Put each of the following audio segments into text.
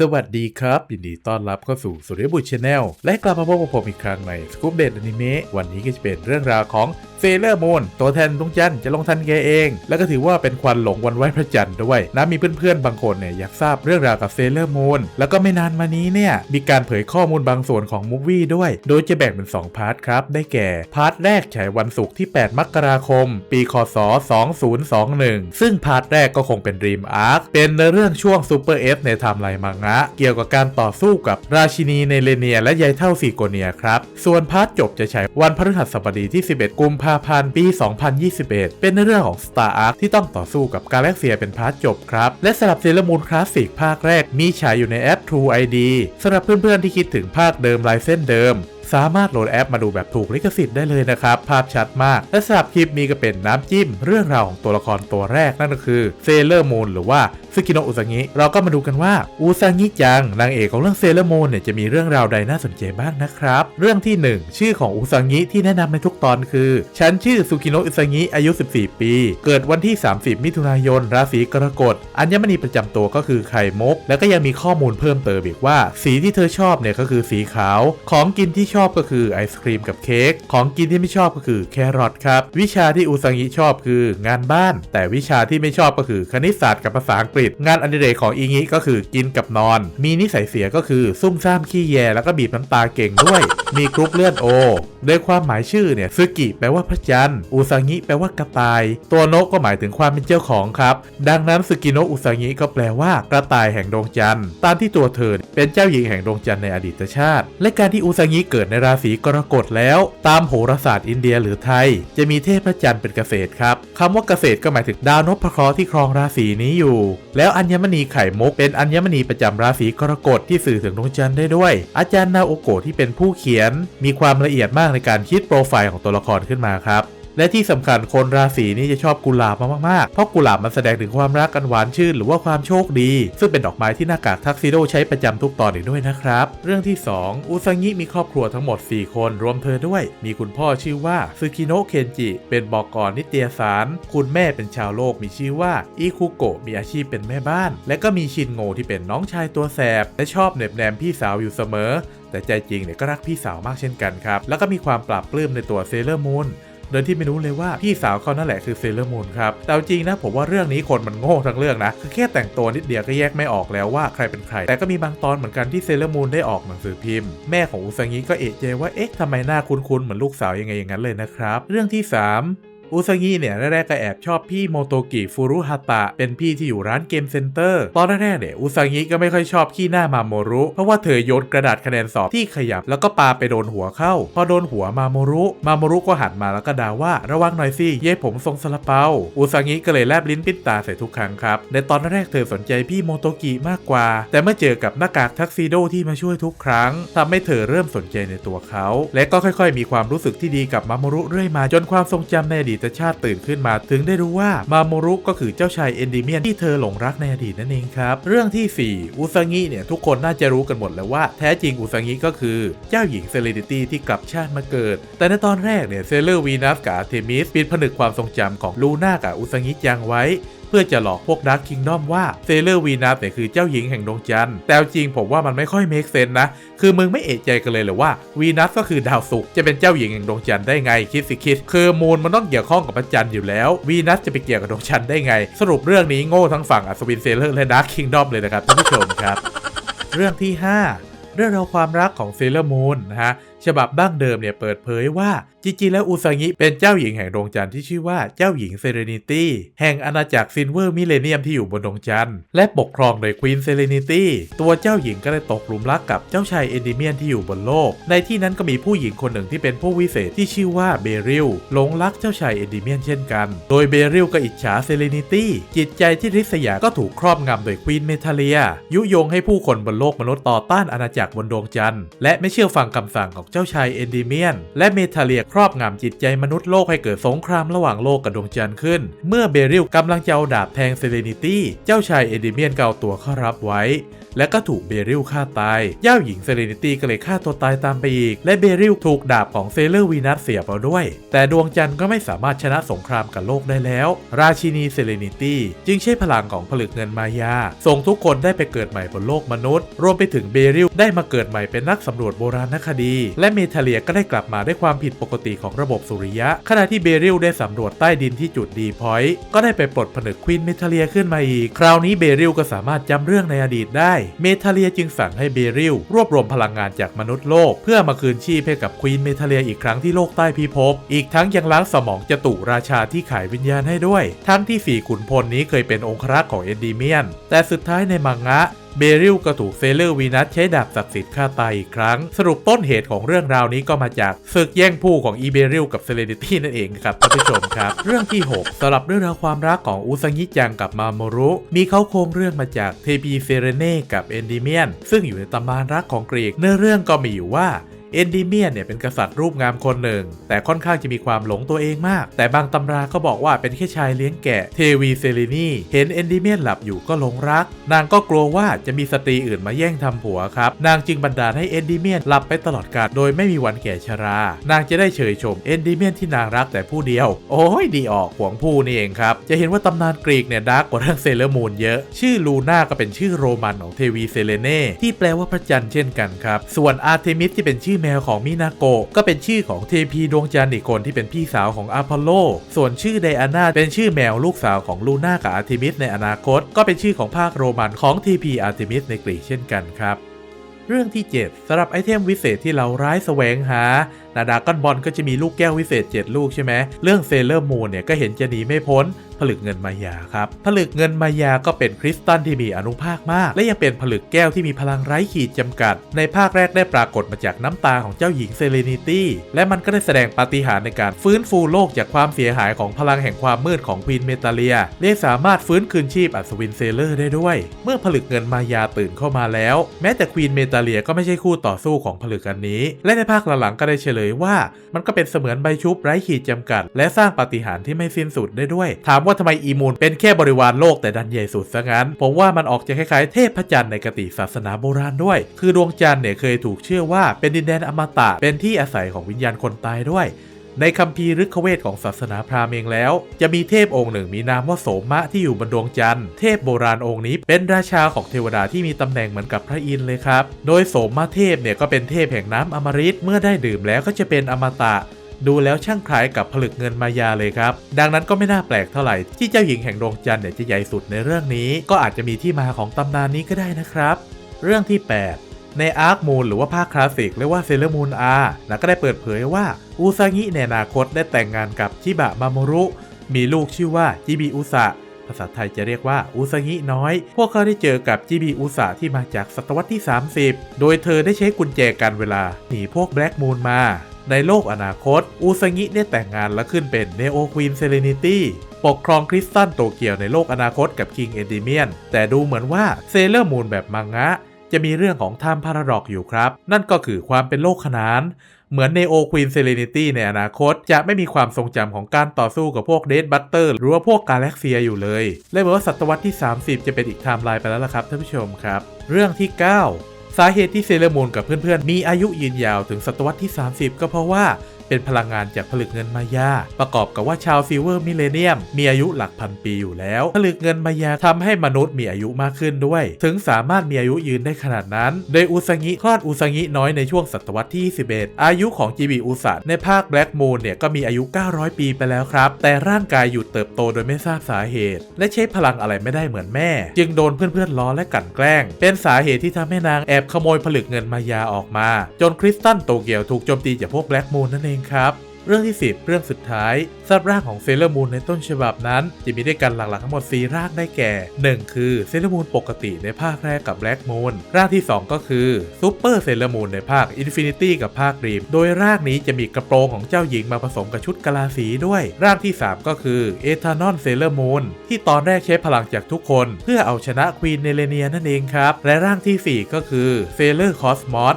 สวัสดีครับ ยินดีต้อนรับเข้าสู่สุริยบุตรชาแนลและกลับมาพบกับผมอีกครั้งในสกู๊ปเดตอนิเมะวันนี้ก็จะเป็นเรื่องราวของ เซเลอร์มูนตัวแทนดวงจันทร์จะลงทันแกเอง แล้วก็ถือว่าเป็นควันหลงวันไหวพระจันทร์ด้วยนะมีเพื่อนๆบางคนเนี่ยอยากทราบเรื่องราวกับเซเลอร์มูนแล้วก็ไม่นานมานี้เนี่ยมีการเผยข้อมูลบางส่วนของมูฟวี่ด้วย โดยจะแบ่งเป็น 2 พาร์ทครับ ได้แก่ พาร์ทแรกฉายวันศุกร์ที่ 8 มกราคม ปีคศ 2021 ซึ่งพาร์ทแรกก็คงเป็นรีมอาร์คเป็นเรื่องช่วงซูเปอร์เอฟในไทม์ไลน์มังงะเกี่ยวกับการต่อสู้กับราชินีในเลเนียและยายเท่าสีโกเนียครับส่วนพาร์ทจบจะฉายวันพฤหัสบดีที่ 11 กุมภาพันธ์ปี 2021 เป็นเรื่องของ Star Arc ที่ต้องต่อสู้กับกาแล็กเซียเป็นพาร์ทจบครับ และสำหรับเซเลมูนคลาสสิกภาคแรกมีฉายอยู่ในแอป True ID สำหรับเพื่อนๆที่คิดถึงภาคเดิมลายเส้นเดิมสามารถโหลดแอปมาดูแบบถูกลิขสิทธิ์ได้เลยนะครับ ภาพชัดมาก และสำหรับคลิปนี้ก็เป็นน้ำจิ้ม เรื่องราวของตัวละครตัวแรกนั่นก็คือเซเลอร์มูนหรือว่า ซึกิโนะอุซางิเราก็มาดูกันว่าอุซางิจังนางเอกของเรื่องเซเลอร์มูนเนี่ยจะมีเรื่องราวใดน่าสนใจบ้างนะครับ เรื่องที่ 1 ชื่อของอุซางิที่แนะนำในทุกตอนคือ ฉันชื่อซุกิโนะอุซางิอายุ 14 ปี เกิดวันที่ 30 มิถุนายน ราศีกรกฎ อัญมณีประจำตัวก็คือไข่มุกแล้วก็ยังมีข้อมูลเพิ่มเติมอีกว่า สีที่เธอชอบเนี่ยก็คือสีขาว ของกินที่ชอบก็คือไอศครีมกับเค้ก ของกินที่ไม่ชอบก็คือแครอทครับ วิชาที่อุซางิชอบคืองานบ้าน แต่วิชาที่ไม่ชอบก็คือคณิตศาสตร์กับภาษาอังกฤษงานอดิเรกของอิงิก็คือกินกับนอน มีนิสัยเสียก็คือซุ่มซ่ามขี้แยแล้วก็บีบน้ำตาเก่งด้วย มีกรุ๊ปเลือดโอโดยความหมายชื่อเนี่ยซึกิแปลว่าพระจันทร์อุซางิแปลว่ากระต่าย ตัวโนะก็หมายถึงความเป็นเจ้าของครับ ดังนั้นซึกิโนะอุซางิก็แปลว่ากระต่ายแห่งดวงจันทร์ตามที่ตัวเธอเป็นเจ้าหญิงแห่งดวงจันทร์ในอดีตชาติ และการที่อุซางิเกิดในราศีกรกฎแล้ว ตามโหราศาสตร์อินเดียหรือไทย จะมีเทพพระจันทร์เป็นเกษตรครับคำว่าเกษตรก็หมายถึงดาวนพเคราะห์ที่ครองราศีนี้อยู่แล้วอัญมณีไข่มุกเป็นอัญมณีประจำราศีกรกฎที่สื่อถึงดวงจันทร์ได้ด้วย อาจารย์นาโอโกะที่เป็นผู้เขียน มีความละเอียดมากในการคิดโปรไฟล์ของตัวละครขึ้นมาครับ และที่สำคัญคนราศีนี้จะชอบกุหลาบมากๆ เพราะกุหลาบมันแสดงถึงความรักกันหวานชื่นหรือว่าความโชคดี ซึ่งเป็นดอกไม้ที่หน้ากากทักซิโดใช้ประจำทุกตอนอีกด้วยนะครับ เรื่องที่ 2 อุซางิมีครอบครัวทั้งหมด 4 คนรวมเธอด้วย มีคุณพ่อชื่อว่าซึกิโนะเคนจิ เป็นบอกกรนิตยสาร คุณแม่เป็นชาวโลกมีชื่อว่าอิคุโกะมีอาชีพเป็นแม่บ้าน และก็มีชินโงที่เป็นน้องชายตัวแสบ และชอบเหน็บแนมพี่สาวอยู่เสมอ แต่ใจจริงเนี่ยก็รักพี่สาวมากเช่นกันครับแล้วก็มีความปราบปลื้มในตัวเซเลอร์มูน โดยที่ไม่รู้เลยว่าพี่สาวเขานั่นแหละคือเซเลอร์มูนครับแต่จริงนะผมว่าเรื่องนี้คนมันโง่ทั้งเรื่องนะคือแค่แต่งตัวนิดเดียวก็แยกไม่ออกแล้วว่าใครเป็นใคร แต่ก็มีบางตอนเหมือนกันที่เซเลอร์มูนได้ออกหนังสือพิมพ์ แม่ของอุซังิก็เอะใจว่าเอ๊ะทำไมหน้าคุ้นๆเหมือนลูกสาวยังไงอย่างนั้นเลยนะครับเรื่องที่ 3 อุซางิเนี่ยแรกๆก็แอบชอบพี่โมโตกิฟูรุฮาตะเป็นพี่ที่อยู่ร้านเกมเซ็นเตอร์ตอนแรกๆเนี่ยอุซางิก็ไม่ค่อยชอบขี้หน้ามาโมรุ เพราะว่าเธอโยนกระดาษคะแนนสอบที่ขยับแล้วก็ปาไปโดนหัวเข้า พอโดนหัวมาโมรุมาโมรุก็หันมาแล้วก็ด่าว่าระวังหน่อยสิเย่ผมทรงซาลาเปาอุซางิก็เลยแลบลิ้นปิ้นตาใส่ทุกครั้งครับ ในตอนแรกเธอสนใจพี่โมโตกิมากกว่า แต่เมื่อเจอกับหน้ากากทักซิโดที่มาช่วยทุกครั้งทำให้เธอเริ่มสนใจในตัวเขา และก็ค่อยๆ มีความรู้สึกที่ดีกับมาโมรุเรื่อยมาจนความทรงจำในอดีตชาติตื่นขึ้นมา ถึงได้รู้ว่ามาโมรุก็คือเจ้าชายเอนดิเมียนที่เธอหลงรักในอดีตนั่นเองครับ เรื่องที่ 4 อุซางิเนี่ยทุกคนน่าจะรู้กันหมดแล้วว่าแท้จริงอุซางิก็คือเจ้าหญิงเซเลนิตี้ที่กลับชาติมาเกิด แต่ในตอนแรกเนี่ยเซเลอร์วีนัสกับอาร์เทมิสปิดผนึกความทรงจำของลูน่ากับอุซางิจังไว้ พื่อจะหลอกพวกดักคิงดอมว่าเซเลอร์วีนัสเนี่ยคือเจ้าหญิงแห่งดวงจันทร์แต่จริงผมว่ามันไม่ค่อยเมคเซนนะ คือมึงไม่เอะใจกันเลยเหรือว่าวีนัสก็คือดาวศุกร์จะเป็นเจ้าหญิงแห่งดวงจันทร์ได้ไงคิดสิคิด คือมูนมันต้องเกี่ยวข้องกับพระจันทร์อยู่แล้ววีนัสจะไปเกี่ยวกับดวงจันทร์ได้ไง สรุปเรื่องนี้โง่ทั้งฝั่งอัศวินเซเลอร์และดักคิงดอมเลยนะครับท่านผู้ชมครับ เรื่องที่ 5 เรื่องราวความรักของเซเลอร์มูนนะฮะ ฉบับดั้งเดิมเนี่ยเปิดเผยว่าจริงๆแล้วอุซางิเป็นเจ้าหญิงแห่งดวงจันทร์ที่ชื่อว่าเจ้าหญิงเซเรนิตี้แห่งอาณาจักรซินเวอร์มิเลเนียมที่อยู่บนดวงจันทร์และปกครองโดยควีนเซเรนิตี้ตัวเจ้าหญิงก็ได้ตกหลุมรักกับเจ้าชายเอนดิเมียนที่อยู่บนโลก ในที่นั้นก็มีผู้หญิงคนหนึ่งที่เป็นผู้วิเศษที่ชื่อว่าเบริลหลงรักเจ้าชายเอนดิเมียนเช่นกัน โดยเบริลก็อิจฉาเซเรนิตี้จิตใจที่ริษยาก็ถูกครอบงำโดยควีนเมทาเลีย ยุยงให้ผู้คนบนโลกมนุษย์ต่อต้านอาณาจักรบนดวงจันทร์และไม่เชื่อฟังคำสั่งของเจ้าชายเอนดิเมียน และเมทาเลียครอบงำจิตใจมนุษย์โลกให้เกิดสงครามระหว่างโลกกับดวงจันทร์ขึ้น เมื่อเบริลกำลังจะเอาดาบแทงเซเลนิตี้ เจ้าชายเอดิเมียนเกาตัวเข้ารับไว้ และก็ถูกเบริลฆ่าตายเจ้าหญิงเซเลนิตี้ก็เลยฆ่าตัวตายตามไปอีก และเบริลถูกดาบของเซเลอร์วีนัสเสียบเอาด้วย แต่ดวงจันทร์ก็ไม่สามารถชนะสงครามกับโลกได้แล้ว ราชินีเซเลนิตี้จึงใช้พลังของผลึกเงินมายา ส่งทุกคนได้ไปเกิดใหม่บนโลกมนุษย์ รวมไปถึงเบริลได้มาเกิดใหม่เป็นนักสำรวจโบราณคดี และเมทาเลียก็ได้กลับมาด้วยความผิดปกติของระบบสุริยะ ขณะที่เบริลได้สำรวจใต้ดินที่จุดดีพอยต์ก็ได้ไปปลดผนึกควีนเมทาเลียขึ้นมาอีก คราวนี้เบริลก็สามารถจำเรื่องในอดีตได้เมทาเลียจึงสั่งให้เบริลรวบรวมพลังงานจากมนุษย์โลก เพื่อมาคืนชีพให้กับควีนเมทาเลียอีกครั้งที่โลกใต้พิภพ อีกทั้งยังล้างสมองจตุราชาที่ขายวิญญาณให้ด้วย ทั้งที่สี่ขุนพลนี้เคยเป็นองครักษ์ของเอนดีเมียน แต่สุดท้ายในมังงะ เบริลก็ถูกเซเลอร์วีนัสใช้ดาบศักดิ์สิทธิ์ฆ่าตายอีกครั้ง สรุปต้นเหตุของเรื่องราวนี้ก็มาจากศึกแย่งผู้ของอีเบริลกับเซเลนิตี้นั่นเองครับท่านผู้ชมครับ เรื่องที่ 6สำหรับเรื่องราวความรักของอุซังิจังกับมาโมรุ มีเขาโครงเรื่องมาจากเทปีเซเรเน่กับเอนดิเมียน ซึ่งอยู่ในตำนานรักของกรีกเนื้อเรื่องก็มีอยู่ว่า เอนดิเมียนเนี่ยเป็นกษัตริย์รูปงามคนหนึ่ง แต่ค่อนข้างจะมีความหลงตัวเองมาก แต่บางตำราก็บอกว่าเป็นแค่ชายเลี้ยงแกะเทวีเซเลนีเห็นเอนดิเมียนหลับอยู่ก็หลงรัก นางก็กลัวว่าจะมีสตรีอื่นมาแย่งทำผัวครับ นางจึงบันดาลให้เอนดิเมียนหลับไปตลอดกาลโดยไม่มีวันแก่ชรา นางจะได้เฉยชมเอนดิเมียนที่นางรักแต่ผู้เดียว โอ้ยดีออกหวงผู้นี่เองครับ จะเห็นว่าตำนานกรีกเนี่ยดาร์กกว่าเรื่องเซเลอร์มูนเยอะ ชื่อลูน่าก็เป็นชื่อโรมันของเทวีเซเลเน่ที่แปลว่าพระจันทร์เช่นกันครับ ส่วนอาร์เทมิสที่เป็นชื่อแมวของมินาโกะก็เป็นชื่อของเทพีดวงจันทร์อีกคนที่เป็นพี่สาวของอพอลโล ส่วนชื่อไดอาน่าเป็นชื่อแมวลูกสาวของลูน่ากับอาร์เทมิสในอนาคต ก็เป็นชื่อของภาคโรมันของเทพีอาร์เทมิสในกรีกเช่นกันครับเรื่องที่ 7สำหรับไอเทมวิเศษที่เราร้ายแสวงหา นาดากอนบอลก็จะมีลูกแก้ววิเศษ 7 ลูกใช่ไหม เรื่องเซเลอร์มูนเนี่ยก็เห็นจะหนีไม่พ้น ลึกเงินมายาครับ ผลึกเงินมายาก็เป็นคริสตัลที่มีอนุภาคมาก และยังเป็นผลึกแก้วที่มีพลังไร้ขีดจำกัด ในภาคแรกได้ปรากฏมาจากน้ำตาของเจ้าหญิงเซเลนิตี้ และมันก็ได้แสดงปาฏิหาริย์ในการฟื้นฟูโลกจากความเสียหายของพลังแห่งความมืดของควีนเมตาเลียและสามารถฟื้นคืนชีพอัศวินเซเลอร์ได้ด้วย เมื่อผลึกเงินมายาตื่นเข้ามาแล้ว แม้แต่ควีนเมตาเลียก็ไม่ใช่คู่ต่อสู้ของผลึกอันนี้ และในภาคหลังๆก็ได้เฉลยว่า มันก็เป็นเสมือนใบชุบไร้ขีดจำกัด และสร้างปาฏิหาริย์ที่ไม่สิ้นสุดได้ด้วย ถามว่าทำไมอีมูนเป็นแค่บริวารโลกแต่ดันใหญ่สุดซะงั้น ผมว่ามันออกจะคล้ายๆเทพจันทร์ในกติศาสนาโบราณด้วย คือดวงจันทร์เนี่ยเคยถูกเชื่อว่าเป็นดินแดนอมตะ เป็นที่อาศัยของวิญญาณคนตายด้วยในคัมภีร์ฤกขเวทของศาสนาพราหมณ์เองแล้ว จะมีเทพองค์หนึ่งมีนามว่าโสมะที่อยู่บนดวงจันทร์เทพโบราณองค์นี้เป็นราชาของเทวดาที่มีตำแหน่งเหมือนกับพระอินทร์เลยครับ โดยโสมะเทพเนี่ยก็เป็นเทพแห่งน้ำอมฤตเมื่อได้ดื่มแล้วก็จะเป็นอมตะ ดูแล้วช่างคล้ายกับผลึกเงินมายาเลยครับ ดังนั้นก็ไม่น่าแปลกเท่าไหร่ที่เจ้าหญิงแห่งดวงจันทร์เนี่ยจะใหญ่สุดในเรื่องนี้ ก็อาจจะมีที่มาของตำนานนี้ก็ได้นะครับ เรื่องที่ 8ในอาร์คมูนหรือว่าภาคคลาสสิกเรียกว่าเซเลมูนอาร์นะก็ได้เปิดเผยว่าอุซางิในอนาคตได้แต่งงานกับชิบะมามรุ มีลูกชื่อว่าจิบิอุสะภาษาไทยจะเรียกว่าอุซางิน้อย พวกเขาได้เจอกับจิบิอุสะที่มาจากศตวรรษที่ 30 โดยเธอได้ใช้กุญแจกันเวลาหนีพวกแบล็กมูนมา ในโลกอนาคตอุซางิได้แต่งงานและขึ้นเป็นเนโอควีนเซเลนิตี้ปกครองคริสตัลโตเกียวในโลกอนาคตกับคิงเอดิเมียน แต่ดูเหมือนว่าเซเลอร์มูนแบบมังงะ จะมีเรื่องของไทม์พาราดอกอยู่ครับ นั่นก็คือความเป็นโลกขนาน เหมือนเนโอควีนเซเลนิตี้ในอนาคต จะไม่มีความทรงจำของการต่อสู้กับพวกเดดบัตเตอร์หรือว่าพวกกาแล็กเซียอยู่เลยเลยเหมือนว่าศตวรรษที่ 30 จะเป็นอีกไทม์ไลน์ไปแล้วล่ะครับท่านผู้ชมครับ เรื่องที่ 9 สาเหตุที่เซเลมูนกับเพื่อนๆ มีอายุยืนยาวถึงศตวรรษที่ 30 ก็เพราะว่า เป็นพลังงานจากผลึกเงินมายา ประกอบกับว่าชาวซิลเวอร์มิเลเนียม มีอายุหลักพันปีอยู่แล้ว ผลึกเงินมายาทำให้มนุษย์มีอายุมากขึ้นด้วย ถึงสามารถมีอายุยืนได้ขนาดนั้น โดยอุซางิคลอดอุซางิน้อยในช่วงศตวรรษที่ 21 อายุของจิบิอุสะในภาคแบล็กมูนเนี่ยก็มีอายุ 900 ปีไปแล้วครับ แต่ร่างกายหยุดเติบโตโดยไม่ทราบสาเหตุ และใช้พลังอะไรไม่ได้เหมือนแม่ จึงโดนเพื่อนๆล้อและกลั่นแกล้ง เป็นสาเหตุที่ทำให้นางแอบขโมยผลึกเงินมายาออกมา จนคริสตัลโตเกียวถูกโจมตีจากพวกแบล็กมูนนั่นเองครับ เรื่องที่ 10 เรื่องสุดท้ายสำหรับร่างของเซเลอร์มูนในต้นฉบับนั้น จะมีด้วยกันหลักๆทั้งหมด 4 ร่างได้แก่ 1 คือเซเลอร์มูนปกติในภาคแรกกับแบล็กมูนร่างที่ 2 ก็คือซูเปอร์เซเลอร์มูนในภาคอินฟินิตี้กับภาครีม โดยร่างนี้จะมีกระโปรงของเจ้าหญิงมาผสมกับชุดกลาสีด้วย ร่างที่ 3 ก็คือเอทานอนเซเลอร์มูนที่ตอนแรกใช้พลังจากทุกคน เพื่อเอาชนะควีนเนเลเนียนั่นเองครับและร่างทีสี่4 ก็คือเซเลอร์คอสมอส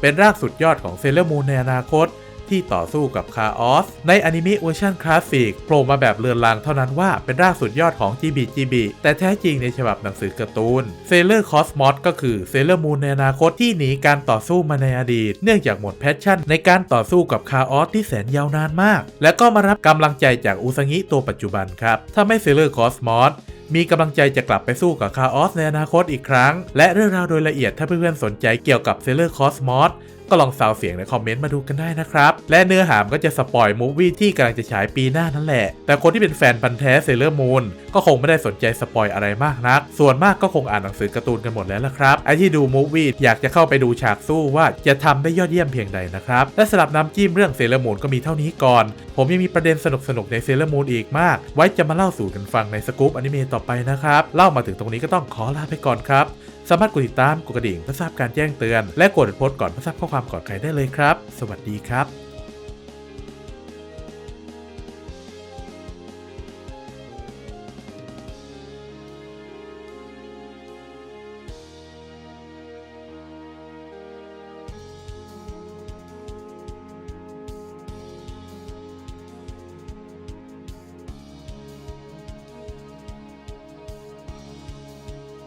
เป็นร่างสุดยอดของเซเลอร์มูนในอนาคต ที่ต่อสู้กับคาออสในอนิเมะเวอร์ชันคลาสสิกโผล่มาแบบเลือนลางเท่านั้นว่าเป็นร่างสุดยอดของ GBGB แต่แท้จริงในฉบับหนังสือการ์ตูนเซเลอร์คอสมอสก็คือเซเลอร์มูนในอนาคตที่หนีการต่อสู้มาในอดีต เนื่องจากหมดแพชชั่น ในการต่อสู้กับคาออสที่แสนยาวนานมาก และก็มารับกำลังใจจากอุซางิตัวปัจจุบันครับทำให้เซเลอร์คอสมอสมีกำลังใจจะกลับไปสู้กับคาออสในอนาคตอีกครั้ง และเรื่องราวโดยละเอียดถ้าเพื่อนๆสนใจเกี่ยวกับเซเลอร์คอสมอส ก็ลองซาวเสียงในคอมเมนต์มาดูกันได้นะครับ และเนื้อหามก็จะสปอยมูฟวี่ที่กำลังจะฉายปีหน้านั่นแหละ แต่คนที่เป็นแฟนพันธ์แท้เซเลอร์มูนก็คงไม่ได้สนใจสปอยอะไรมากนัก ส่วนมากก็คงอ่านหนังสือการ์ตูนกันหมดแล้วละครับ ไอที่ดูมูฟวี่อยากจะเข้าไปดูฉากสู้ว่าจะทำได้ยอดเยี่ยมเพียงใดนะครับ และสำหรับน้ำจิ้มเรื่องเซเลอร์มูนก็มีเท่านี้ก่อน ผมยังมีประเด็นสนุกๆในเซเลอร์มูนอีกมาก ไว้จะมาเล่าสู่กันฟังในสกู๊ปอนิเมะต่อไปนะครับ เล่ามาถึงตรงนี้ก็ต้องขอลาไปก่อนครับ สามารถกดติดตามกดกระดิ่งเพื่อทราบการแจ้งเตือน และกดโพสต์ก่อนเพื่อทราบข้อความก่อนใครได้เลยครับ สวัสดีครับ